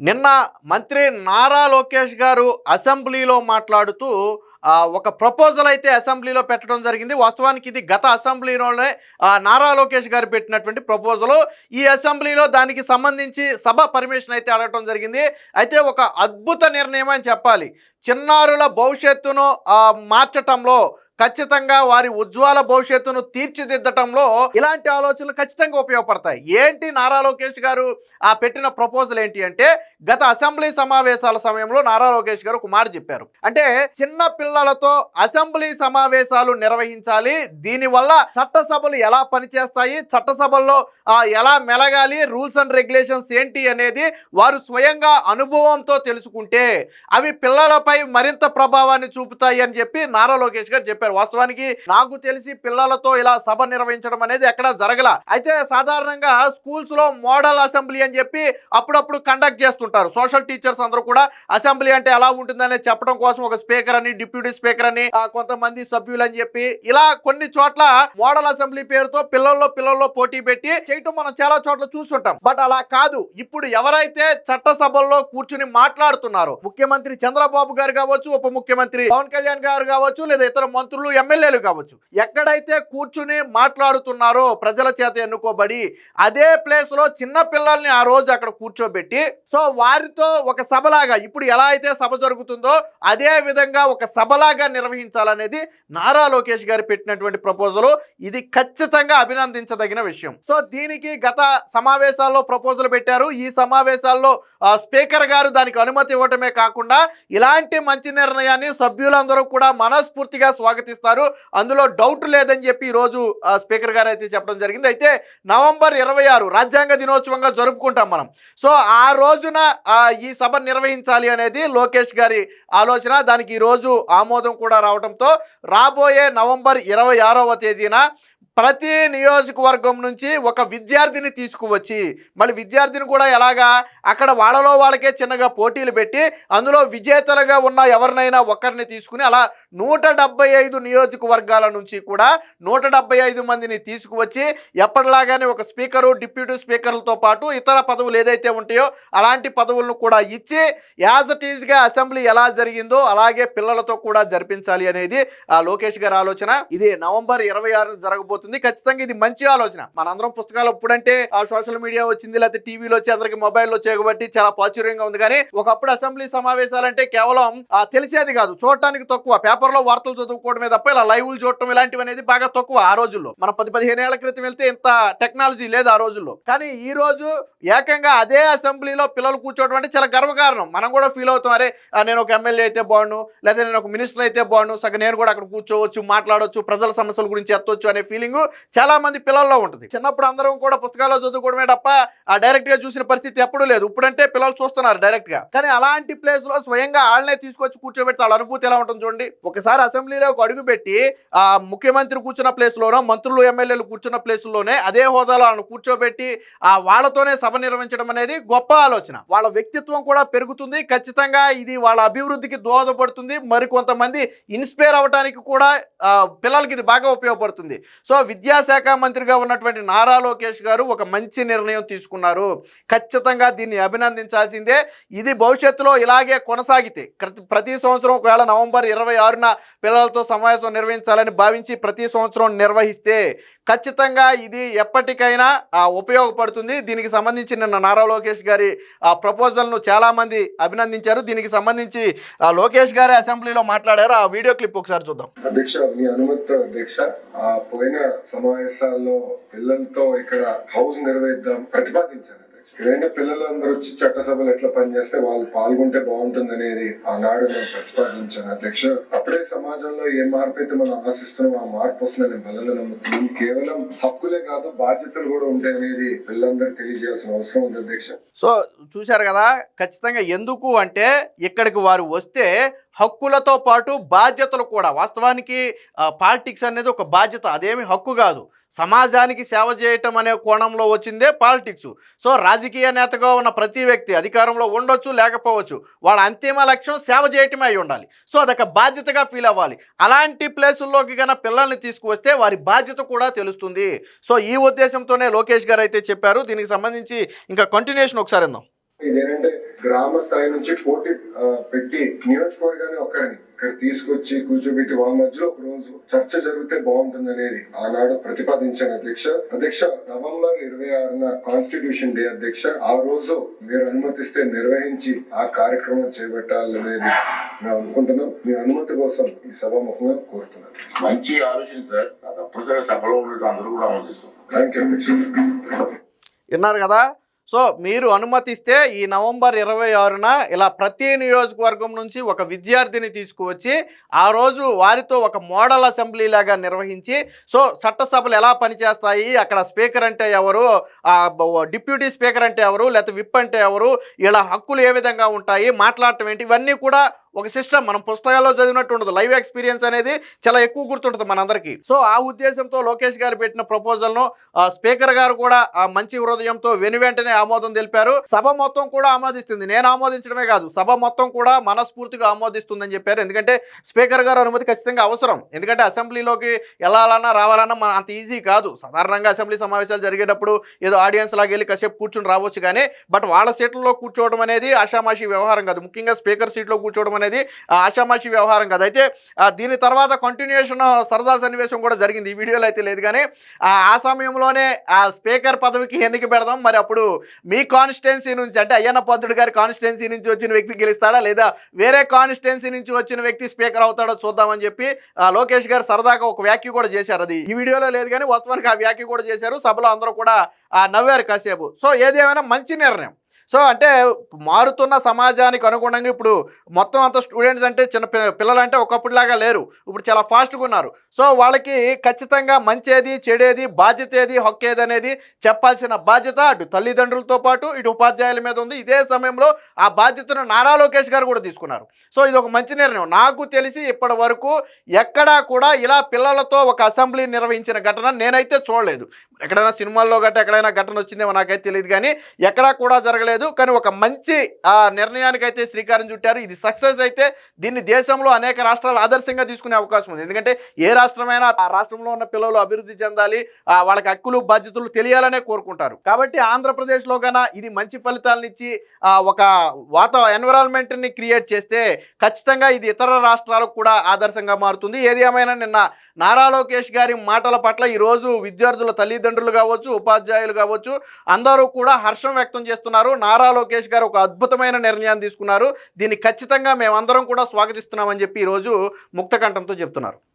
నిన్న మంత్రి నారా లోకేష్ గారు అసెంబ్లీలో మాట్లాడుతూ ఒక ప్రపోజల్ అయితే అసెంబ్లీలో పెట్టడం జరిగింది. వాస్తవానికి ఇది గత అసెంబ్లీలోనే నారా లోకేష్ గారు పెట్టినటువంటి ప్రపోజల్. ఈ అసెంబ్లీలో దానికి సంబంధించి సభ పర్మిషన్ అయితే అడగటం జరిగింది. అయితే ఒక అద్భుత నిర్ణయం అని చెప్పాలి. చిన్నారుల భవిష్యత్తును మార్చటంలో ఖచ్చితంగా వారి ఉజ్వల భవిష్యత్తును తీర్చిదిద్దటంలో ఇలాంటి ఆలోచనలు ఖచ్చితంగా ఉపయోగపడతాయి. ఏంటి నారా లోకేష్ గారు ఆ పెట్టిన ప్రపోజల్ ఏంటి అంటే గత అసెంబ్లీ సమావేశాల సమయంలో నారా లోకేష్ గారు ఒక మాట చెప్పారు. అంటే చిన్న పిల్లలతో అసెంబ్లీ సమావేశాలు నిర్వహించాలి. దీనివల్ల చట్టసభలు ఎలా పనిచేస్తాయి? చట్టసభల్లో ఎలా మెలగాలి? రూల్స్ అండ్ రెగ్యులేషన్స్ ఏంటి అనేది వారు స్వయంగా అనుభవంతో తెలుసుకుంటే అవి పిల్లలపై మరింత ప్రభావాన్ని చూపుతాయి అని చెప్పి నారా లోకేష్ గారు చెప్పారు. వాస్తవానికి నాకు తెలిసి పిల్లలతో ఇలా సభ నిర్వహించడం అనేది ఎక్కడా జరగల. అయితే సాధారణంగా స్కూల్స్లో మోడల్ అసెంబ్లీ అని చెప్పి అప్పుడప్పుడు కండక్ట్ చేస్తుంటారు. సోషల్ టీచర్స్ అందరూ కూడా అసెంబ్లీ అంటే ఎలా ఉంటుందనే చెప్పడం కోసం ఒక స్పీకర్ అని డిప్యూటీ స్పీకర్ అని కొంతమంది సభ్యులు అని చెప్పి ఇలా కొన్ని చోట్ల మోడల్ అసెంబ్లీ పేరుతో పిల్లల్లో పిల్లల్లో పోటీ పెట్టి చేయటం మనం చాలా చోట్ల చూస్తుంటాం. బట్ అలా కాదు. ఇప్పుడు ఎవరైతే చట్టసభల్లో కూర్చుని మాట్లాడుతున్నారో ముఖ్యమంత్రి చంద్రబాబు గారు కావచ్చు ఉప ముఖ్యమంత్రి పవన్ కళ్యాణ్ గారు కావచ్చు లేదా ఇతర మంత్రులు ఎమ్మెల్యేలు కావచ్చు ఎక్కడైతే కూర్చుని మాట్లాడుతున్నారో ప్రజల చేత ఎన్నుకోబడి అదే ప్లేస్లో చిన్న పిల్లల్ని ఆ రోజు అక్కడ కూర్చోబెట్టి సో వారితో ఒక సభలాగా ఇప్పుడు ఎలా అయితే సభ జరుగుతుందో అదే విధంగా ఒక సభలాగా నిర్వహించాలనేది నారా లోకేష్ గారు పెట్టినటువంటి ప్రపోజల్. ఇది ఖచ్చితంగా అభినందించదగిన విషయం. సో దీనికి గత సమావేశాల్లో ప్రపోజల్ పెట్టారు. ఈ సమావేశాల్లో స్పీకర్ గారు దానికి అనుమతి ఇవ్వటమే కాకుండా ఇలాంటి మంచి నిర్ణయాన్ని సభ్యులందరూ కూడా మనస్ఫూర్తిగా స్వాగతిస్తారు. అందులో డౌట్ లేదని చెప్పి ఈరోజు ఆ, స్పీకర్ గారు అయితే చెప్పడం జరిగింది. అయితే నవంబర్ ఇరవై ఆరు రాజ్యాంగ దినోత్సవంగా జరుపుకుంటాం మనం. సో ఆ రోజున ఈ సభ నిర్వహించాలి అనేది లోకేష్ గారి ఆలోచన. దానికి ఈరోజు ఆమోదం కూడా రావడంతో రాబోయే నవంబర్ ఇరవై ఆరవ తేదీన ప్రతి నియోజకవర్గం నుంచి ఒక విద్యార్థిని తీసుకువచ్చి మళ్ళీ విద్యార్థిని కూడా ఎలాగా అక్కడ వాళ్ళలో వాళ్ళకే చిన్నగా పోటీలు పెట్టి అందులో విజేతలుగా ఉన్న ఎవరినైనా ఒకరిని తీసుకుని అలా నూట డెబ్బై ఐదు నియోజకవర్గాల నుంచి కూడా నూట డెబ్బై ఐదు మందిని తీసుకువచ్చి ఎప్పటిలాగానే ఒక స్పీకరు డిప్యూటీ స్పీకర్లతో పాటు ఇతర పదవులు ఏదైతే ఉంటాయో అలాంటి పదవులను కూడా ఇచ్చి యాజ్ ఇట్ ఈజ్గా అసెంబ్లీ ఎలా జరిగిందో అలాగే పిల్లలతో కూడా జరిపించాలి అనేది ఆ లోకేష్ గారి ఆలోచన. ఇది నవంబర్ ఇరవై ఆరున జరగబోతుంది. ఖచ్చితంగా ఇది మంచి ఆలోచన. మనందరం పుస్తకాలు ఇప్పుడంటే ఆ సోషల్ మీడియా వచ్చింది లేకపోతే టీవీలో వచ్చి అందరికి మొబైల్లో వచ్చే కాబట్టి చాలా ప్రాచుర్యంగా ఉంది. కానీ ఒకప్పుడు అసెంబ్లీ సమావేశాలంటే కేవలం ఆ, తెలిసేది కాదు. చూడటానికి తక్కువ. పేపర్లో వార్తలు చదువుకోవడమే తప్ప ఇలా లైవ్లు చూడటం ఇలాంటివి అనేది బాగా తక్కువ ఆ రోజుల్లో. మనం పది పదిహేను ఏళ్ళ క్రితం వెళ్తే ఇంత టెక్నాలజీ లేదు ఆ రోజుల్లో. కానీ ఈ రోజు ఏకంగా అదే అసెంబ్లీలో పిల్లలు కూర్చోవడం అంటే చాలా గర్వకారణం. మనం కూడా ఫీల్ అవుతాం. అరే నేను ఒక ఎమ్మెల్యే అయితే బాగుండు లేదా నేను ఒక మినిస్టర్ అయితే బాగుండు సగం నేను కూడా అక్కడ కూర్చోవచ్చు మాట్లాడవచ్చు ప్రజల సమస్యల గురించి ఎత్తవచ్చు అనే ఫీలింగ్ చాలా మంది పిల్లల్లో ఉంటుంది. చిన్నప్పుడు అందరం కూడా పుస్తకాల్లో చదువుకోవడమే తప్ప ఆ డైరెక్ట్గా చూసిన పరిస్థితి ఎప్పుడూ లేదు. ఇప్పుడంటే పిల్లలు చూస్తున్నారు డైరెక్ట్గా. కానీ అలాంటి ప్లేస్లో స్వయంగా వాళ్ళనే తీసుకొచ్చి కూర్చోబెట్టి వాళ్ళ అనుభూతి ఎలా ఉంటుంది చూడండి. ఒకసారి అసెంబ్లీలో ఒక అడుగు పెట్టి ఆ ముఖ్యమంత్రి కూర్చున్న ప్లేస్ లోనో మంత్రులు ఎమ్మెల్యేలు కూర్చున్న ప్లేస్లోనే అదే హోదాలో వాళ్ళని కూర్చోబెట్టి ఆ వాళ్ళతోనే సభ నిర్వహించడం అనేది గొప్ప ఆలోచన. వాళ్ళ వ్యక్తిత్వం కూడా పెరుగుతుంది. ఖచ్చితంగా ఇది వాళ్ళ అభివృద్ధికి దోహదపడుతుంది. మరికొంతమంది ఇన్స్పైర్ అవ్వడానికి కూడా పిల్లలకి ఇది బాగా ఉపయోగపడుతుంది. సో విద్యాశాఖ మంత్రిగా ఉన్నటువంటి నారా లోకేష్ గారు ఒక మంచి నిర్ణయం తీసుకున్నారు. ఖచ్చితంగా దీన్ని అభినందించాల్సిందే. ఇది భవిష్యత్తులో ఇలాగే కొనసాగితే ప్రతి సంవత్సరం ఒకవేళ నవంబర్ ఇరవై ఆరున పిల్లలతో సమావేశం నిర్వహించాలని భావించి ప్రతి సంవత్సరం నిర్వహిస్తే ఖచ్చితంగా ఇది ఎప్పటికైనా ఉపయోగపడుతుంది. దీనికి సంబంధించి నిన్న నారా లోకేష్ గారి ఆ ప్రపోజల్ను చాలామంది అభినందించారు. దీనికి సంబంధించి ఆ, లోకేష్ గారి అసెంబ్లీలో మాట్లాడారు. ఆ వీడియో క్లిప్ ఒకసారి చూద్దాం. అధ్యక్ష మీ అనుమతితో అధ్యక్ష ఆ పోయిన సమావేశాల్లో పిల్లలతో ఇక్కడ హౌస్ నిర్వహిద్దాం ప్రతిపాదించారు. అధ్యక్ష ఏంటంటే పిల్లలందరూ వచ్చి చట్టసభలు ఎట్లా పనిచేస్తే వాళ్ళు పాల్గొంటే బాగుంటుంది అనేది ఆనాడు నేను ప్రతిపాదించాను. అధ్యక్ష అప్పుడే సమాజంలో ఏ మార్పు అయితే మనం ఆశిస్తున్నాం ఆ మార్పు వస్తుందని బలంగా నమ్ముతున్నాం కేవలం హక్కులే కాదు బాధ్యతలు కూడా ఉంటాయి అనేది పిల్లలందరూ తెలియజేయాల్సిన అవసరం ఉంది అధ్యక్ష. సో చూశారు కదా ఖచ్చితంగా ఎందుకు అంటే ఇక్కడికి వారు వస్తే హక్కులతో పాటు బాధ్యతలు కూడా. వాస్తవానికి పాలిటిక్స్ అనేది ఒక బాధ్యత. అదేమి హక్కు కాదు. సమాజానికి సేవ చేయటం అనే కోణంలో వచ్చిందే పాలిటిక్స్. సో రాజకీయ నేతగా ఉన్న ప్రతి వ్యక్తి అధికారంలో ఉండొచ్చు లేకపోవచ్చు. వాళ్ళ అంతిమ లక్ష్యం సేవ చేయటమే అయి ఉండాలి. సో అదొక బాధ్యతగా ఫీల్ అవ్వాలి. అలాంటి ప్లేసుల్లోకి కన్నా పిల్లల్ని తీసుకువస్తే వారి బాధ్యత కూడా తెలుస్తుంది. సో ఈ ఉద్దేశంతోనే లోకేష్ గారు అయితే చెప్పారు. దీనికి సంబంధించి ఇంకా కంటిన్యూషన్ ఒకసారి ఇందాం గ్రామ స్థాయి నుంచి పోటీ పెట్టి నియోజకవర్గాన్ని ఒక్కరిని ఇక్కడ తీసుకొచ్చి కూర్చోబెట్టి వాళ్ళ మధ్యలో ఒక రోజు చర్చ జరిగితే బాగుంటుంది అనేది ఆనాడు ప్రతిపాదించాను అధ్యక్ష. అధ్యక్ష నవంబర్ ఇరవై ఆరున కాన్స్టిట్యూషన్ డే అధ్యక్ష. ఆ రోజు మీరు అనుమతిస్తే నిర్వహించి ఆ కార్యక్రమం చేపట్టాలనేది మేము అనుకుంటున్నాం. మీ అనుమతి కోసం ఈ సభాముఖంగా కోరుతున్నాను మంచి ఆలోచన సార్. సభలో ఉండటం అందరూ కూడా ఆలోచిస్తాం థ్యాంక్ యూ విన్నారు కదా? సో మీరు అనుమతిస్తే ఈ నవంబర్ ఇరవై ఆరున ఇలా ప్రతి నియోజకవర్గం నుంచి ఒక విద్యార్థిని తీసుకువచ్చి ఆ రోజు వారితో ఒక మోడల్ అసెంబ్లీ లాగా నిర్వహించి సో చట్టసభలు ఎలా పనిచేస్తాయి అక్కడ స్పీకర్ అంటే ఎవరు డిప్యూటీ స్పీకర్ అంటే ఎవరు లేకపోతే విప్ అంటే ఎవరు ఇలా హక్కులు ఏ విధంగా ఉంటాయి మాట్లాడటం ఏంటి ఇవన్నీ కూడా ఒక సిస్టమ్ మనం పుస్తకాల్లో చదివినట్టు ఉండదు. లైవ్ ఎక్స్పీరియన్స్ అనేది చాలా ఎక్కువ గుర్తుంటుంది మనందరికీ. సో ఆ ఉద్దేశంతో లోకేష్ గారు పెట్టిన ప్రపోజల్ను ఆ స్పీకర్ గారు కూడా ఆ మంచి హృదయంతో వెను వెంటనే ఆమోదం తెలిపారు. సభ మొత్తం కూడా ఆమోదిస్తుంది. నేను ఆమోదించడమే కాదు సభ మొత్తం కూడా మనస్ఫూర్తిగా ఆమోదిస్తుందని చెప్పారు. ఎందుకంటే స్పీకర్ గారు అనుమతి ఖచ్చితంగా అవసరం. ఎందుకంటే అసెంబ్లీలోకి వెళ్ళాలన్నా రావాలన్నా మన అంత ఈజీ కాదు. సాధారణంగా అసెంబ్లీ సమావేశాలు జరిగేటప్పుడు ఏదో ఆడియన్స్ లాగా వెళ్ళి కాసేపు కూర్చుని రావచ్చు కానీ బట్ వాళ్ళ సీట్లలో కూర్చోవడం అనేది ఆషామాషి వ్యవహారం కాదు. ముఖ్యంగా స్పీకర్ సీట్లో కూర్చోవడం అనేది అనేది ఆషామాషి వ్యవహారం కాదు. అయితే దీని తర్వాత కంటిన్యూషన్ సరదా సన్నివేశం కూడా జరిగింది. ఈ వీడియోలో అయితే లేదు కానీ ఆ సమయంలోనే ఆ స్పీకర్ పదవికి ఎన్నిక పెడదాం? మరి అప్పుడు మీ కాన్స్టిట్యున్సీ నుంచి అంటే అయ్యన్న పద్దుడు గారి కాన్స్టిట్యున్సీ నుంచి వచ్చిన వ్యక్తి గెలుస్తాడా? లేదా వేరే కాన్స్టిట్యున్సీ నుంచి వచ్చిన వ్యక్తి స్పీకర్ అవుతాడో చూద్దామని చెప్పి లోకేష్ గారు సరదాగా ఒక వ్యాఖ్య కూడా చేశారు. అది ఈ వీడియోలో లేదు కానీ వాస్తవానికి ఆ వ్యాఖ్య కూడా చేశారు. సభలో అందరూ కూడా నవ్వారు కాసేపు. సో ఏదేమైనా మంచి నిర్ణయం. సో అంటే మారుతున్న సమాజానికి అనుగుణంగా ఇప్పుడు మొత్తం అంత స్టూడెంట్స్ అంటే చిన్న పి- పిల్లలంటే ఒకప్పుడులాగా లేరు. ఇప్పుడు చాలా ఫాస్ట్గా ఉన్నారు. సో వాళ్ళకి ఖచ్చితంగా మంచేది చెడేది బాధ్యత ఏది హక్కు అనేది చెప్పాల్సిన బాధ్యత అటు తల్లిదండ్రులతో పాటు ఇటు ఉపాధ్యాయుల మీద ఉంది. ఇదే సమయంలో ఆ బాధ్యతను నారా లోకేష్ గారు కూడా తీసుకున్నారు. సో ఇది ఒక మంచి నిర్ణయం. నాకు తెలిసి ఇప్పటి వరకు ఎక్కడా కూడా ఇలా పిల్లలతో ఒక అసెంబ్లీ నిర్వహించిన ఘటన నేనైతే చూడలేదు. ఎక్కడైనా సినిమాల్లో గట్రా ఎక్కడైనా ఘటన వచ్చిందేమో నాకైతే తెలియదు కానీ ఎక్కడా కూడా జరగలేదు. కానీ ఒక మంచి ఆ నిర్ణయానికి అయితే శ్రీకారం చుట్టారు. ఇది సక్సెస్ అయితే దీన్ని దేశంలో అనేక రాష్ట్రాలు ఆదర్శంగా తీసుకునే అవకాశం ఉంది. ఎందుకంటే ఏ రాష్ట్రమైనా ఆ రాష్ట్రంలో ఉన్న పిల్లలు అభివృద్ధి చెందాలి వాళ్ళకి హక్కులు బాధ్యతలు తెలియాలనే కోరుకుంటారు. కాబట్టి ఆంధ్రప్రదేశ్లో కన్నా ఇది మంచి ఫలితాలను ఇచ్చి ఒక వాత ఎన్విరాన్మెంట్ని క్రియేట్ చేస్తే ఖచ్చితంగా ఇది ఇతర రాష్ట్రాలకు కూడా ఆదర్శంగా మారుతుంది. ఏది ఏమైనా నిన్న నారా లోకేష్ గారి మాటల పట్ల ఈరోజు విద్యార్థుల తల్లిదండ్రులు కావచ్చు ఉపాధ్యాయులు కావచ్చు అందరూ కూడా హర్షం వ్యక్తం చేస్తున్నారు. నారా లోకేష్ గారు ఒక అద్భుతమైన నిర్ణయాన్ని తీసుకున్నారు. దీన్ని ఖచ్చితంగా మేమందరం కూడా స్వాగతిస్తున్నామని చెప్పి ఈరోజు ముక్తకంఠంతో చెప్తున్నారు.